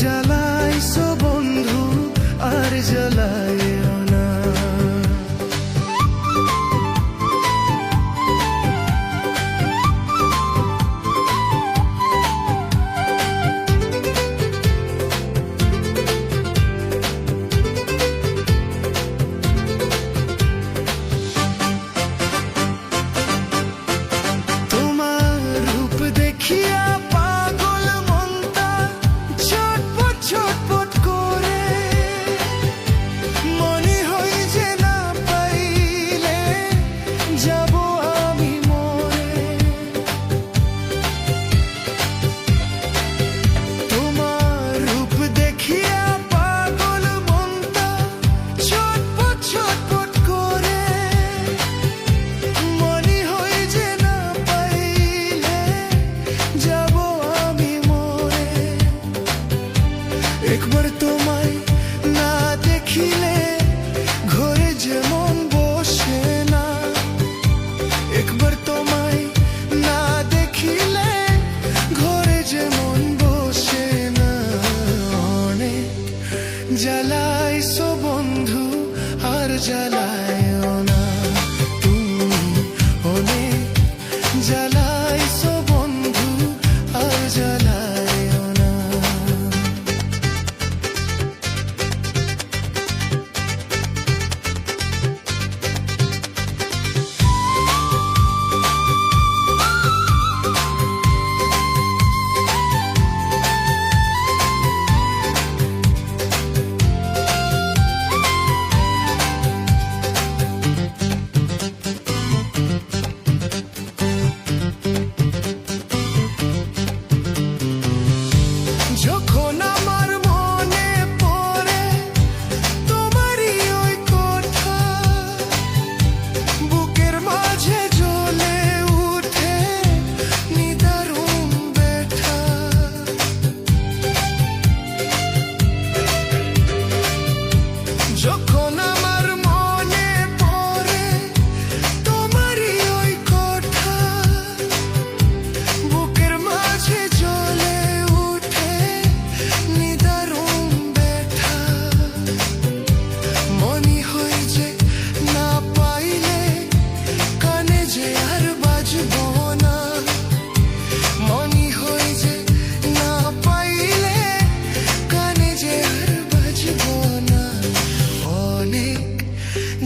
জ্বালাইছো বন্ধু আর জ্বালা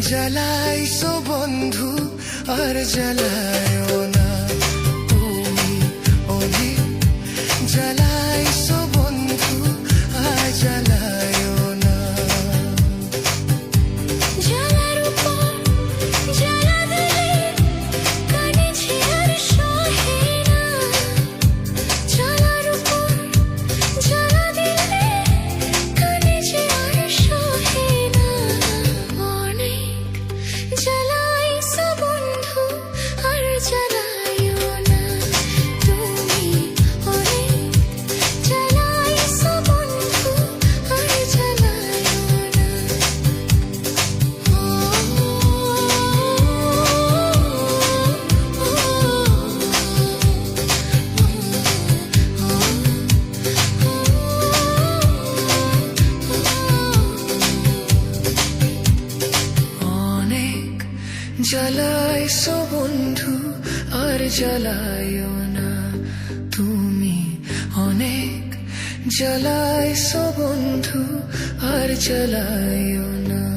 জ্বালাইছো বন্ধু আর জলাই জ্বালাইছো বন্ধু আর জ্বালাইও না তুমি। অনেক জ্বালাইছো বন্ধু আর জ্বালাইও না